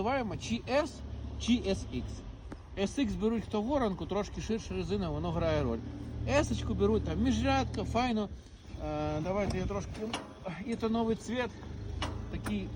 Називаємо чи S, чи SX. SX беруть хто воронку, трошки ширше резина, воно грає роль. S беруть там міжрядка, файно. Е, давайте я трошки. І то новий цвіт. Такий.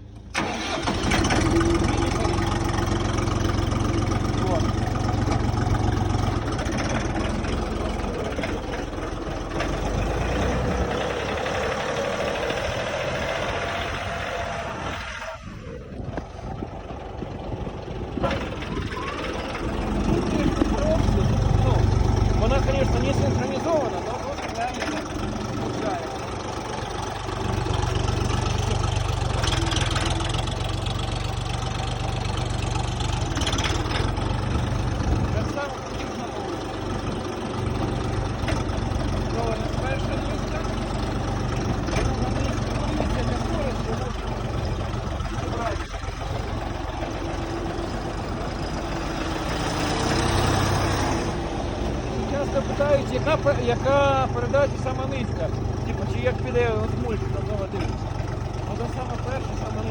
Часто питають, яка, яка передача сама низька. Типу, чи як піде от мультик на того дивиться. Ну саме перша, сама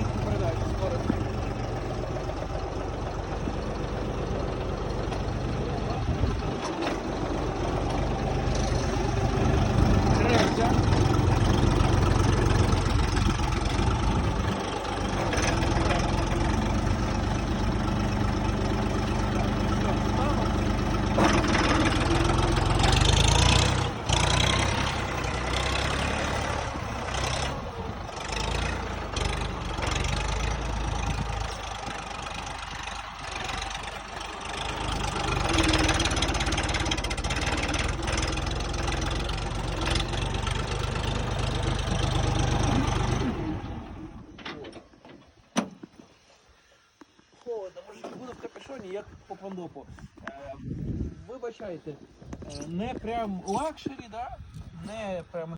може пішло ніяк по пандопу. Е, вибачайте, е, не прям лакшері, да? не прям